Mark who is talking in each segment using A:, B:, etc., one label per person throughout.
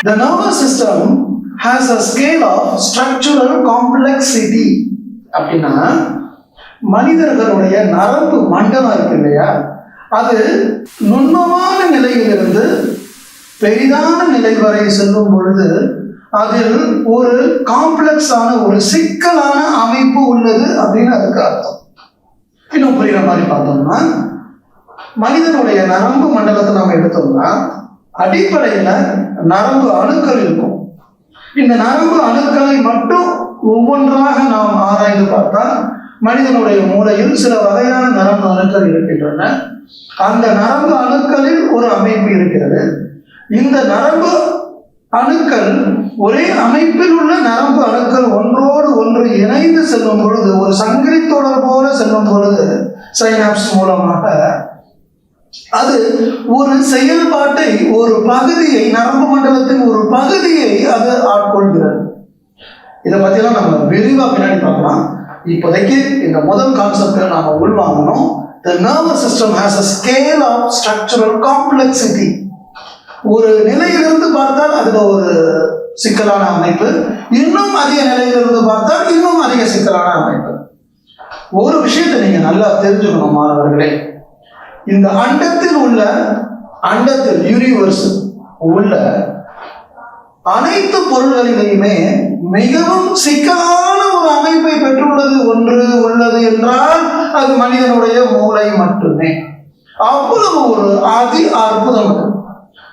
A: The nervous system has a scale of structural complexity. அப்படின்னா மனிதர்களுடைய நரம்பு மண்டலம் இருக்கு இல்லையா? அது நுண்மமான நிலையிலிருந்து பெரிதான நிலை வரை செல்லும் பொழுது அதில் ஒரு காம்ப்ளெக்ஸான ஒரு சிக்கலான அமைப்பு உள்ளது அப்படின்னு அதுக்கு அர்த்தம். இன்னும் புரியுற மாதிரி பார்த்தோம்னா மனிதனுடைய நரம்பு மண்டலத்தை நம்ம எடுத்தோம்னா அடிப்படையில் நரம்பு அணுக்கள் இருக்கும். இந்த நரம்பு அணுக்களை மட்டும் ஒவ்வொன்றாக நாம் ஆராய்ந்து பார்த்தால் மனிதனுடைய மூளையில் சில வகையான நரம்பு அணுக்கள் இருக்கின்றன. அந்த நரம்பு அணுக்களில் ஒரு அமைப்பு இருக்கிறது. இந்த நரம்பு அணுக்கள் ஒரே அமைப்பில் உள்ள நரம்பு அணுக்கள் ஒன்றோடு ஒன்று இணைந்து செல்லும் பொழுது ஒரு சங்கிலி தொடர் போல செல்லும் பொழுது சைனாப்ஸ் மூலமாக அது ஒரு செயல்பாட்டை ஒரு பகுதியை நரம்பு மண்டலத்தின் ஒரு பகுதியை அது ஆட்கொள்கிறது. இதை பற்றிலாம் நம்ம விரிவாக பின்னாடி பார்க்கலாம். இப்போதைக்கு இந்த முதல் கான்செப்டை நாம உள்வாங்கணும். The nervous system has a scale of structural complexity ஒரு நிலையிலிருந்து பார்த்தால் அதுல ஒரு சிக்கலான அமைப்பு. இன்னும் அதிக நிலையிலிருந்து பார்த்தால் இன்னும் அதிக சிக்கலான அமைப்பு. ஒரு விஷயத்தை நீங்க நல்லா தெரிஞ்சுக்கணும் மாணவர்களே. இந்த அண்டத்தில் உள்ள அண்டத்தில் யூனிவர்ஸ் உள்ள அனைத்து பொருள்களிலேயுமே மிகவும் சிக்கலான ஒரு அமைப்பை பெற்றுள்ளது ஒன்று உள்ளது என்றால் அது மனிதனுடைய மூளை மட்டுமே. அவ்வளவு ஒரு அதி அற்புதம்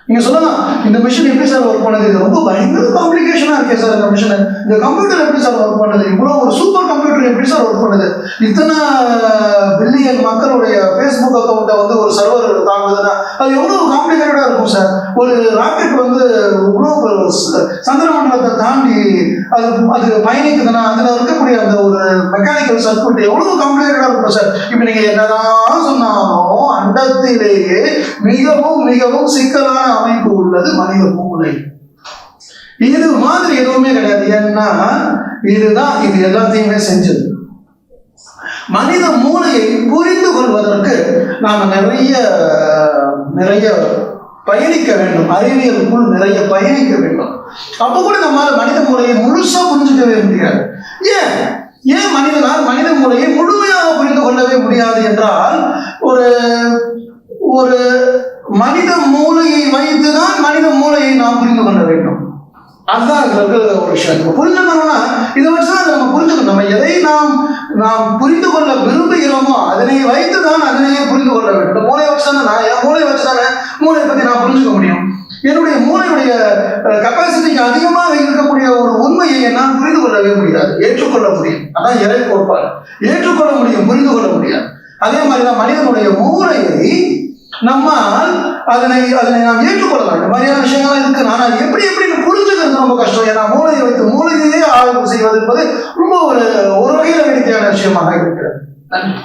A: நீங்க சொல்லலாம் இந்த மிஷின் எப்படி சார் ஒர்க் பண்ணுது? இது ரொம்ப பயங்கர காம்ப்ளிகேஷனா இருக்கே சார் இந்த மிஷின் இந்த கம்ப்யூட்டர் எப்படி சார் ஒர்க் பண்ணுது? இவ்வளவு ஒரு சூப்பர் கம்ப்யூட்டர் எப்படி சார் ஒர்க் பண்ணுது? இத்தனை பில்லியன் மக்களுடைய அது எவ்வளவு காம்ப்ளிகேட்டடா இருக்கும் சார்? ஒரு ராக்கெட் வந்து இவ்வளவு ச- சந்திர மண்டலத்தை தாண்டி அது அது பயணிக்குதுன்னா அதுல இருக்கக்கூடிய அந்த ஒரு மெக்கானிக்கல் சர்க்யூட் எவ்வளவு காம்ப்ளிகேட்டடா இருக்கும் சார்? இப்போ நீங்க என்னதான் சொன்னாலும் அண்டத்திலேயே மிகவும் மிகவும் சிக்கலான அமைப்பு உள்ளது மனித மூளை இது மாதிரி எதுவுமே கிடையாது. ஏன்னா இதுதான் இது எல்லாத்தையுமே செஞ்சது. மனித மூளையை புரிந்து கொள்வதற்கு நாம் நிறைய நிறைய பயணிக்க வேண்டும். அறிவியலுக்குள் நிறைய பயணிக்க வேண்டும். அப்போ கூட நம்மால் மனித மூளையை முழுசா புரிஞ்சுக்கவே முடியாது. ஏன்? ஏன் மனிதனால் மனித மூளையை முழுமையாக புரிந்து கொள்ளவே முடியாது என்றால் ஒரு ஒரு மனித மூளையை வைத்துதான் மனித மூளையை நாம் புரிந்து கொள்ள வேண்டும். அதுதான் இதுல இருக்கிற ஒரு விஷயம். நம்ம புரிஞ்சுக்கணும்னா இதை வச்சு தான் நம்ம புரிஞ்சுக்கணும். நம்ம எதை நாம் நாம் புரிந்து கொள்ள விரும்புகிறோமோ அதனை வைத்து தான் அதனையே புரிந்து கொள்ள வேண்டும். மூளை மூளையை வச்சு தானே நான் என் மூளையை வச்சு தானே மூளையை பற்றி நான் புரிஞ்சுக்க முடியும். என்னுடைய மூளையுடைய கெப்பாசிட்டிக்கு அதிகமாக இருக்கக்கூடிய ஒரு உண்மையை என்னால் புரிந்து கொள்ளவே முடியாது. ஏற்றுக்கொள்ள முடியும். அதான் இறை கோட்பாடு. ஏற்றுக்கொள்ள முடியும் புரிந்து கொள்ள முடியாது. அதே மாதிரி தான் மனிதனுடைய மூளையை நம்ம அதனை அதனை நாம் ஏற்றுக்கொள்ளலாம். இந்த மாதிரியான விஷயங்கள்லாம் இருக்கு. ஆனால் எப்படி எப்படின்னு புரிஞ்சுக்கிறது ரொம்ப கஷ்டம். ஏன்னா மூளையை வைத்து மூளையையே ஆய்வு செய்வது என்பது ரொம்ப ஒரு ஒரு வகையில் வேடிக்கையான விஷயமாக இருக்கிறது. நன்றி.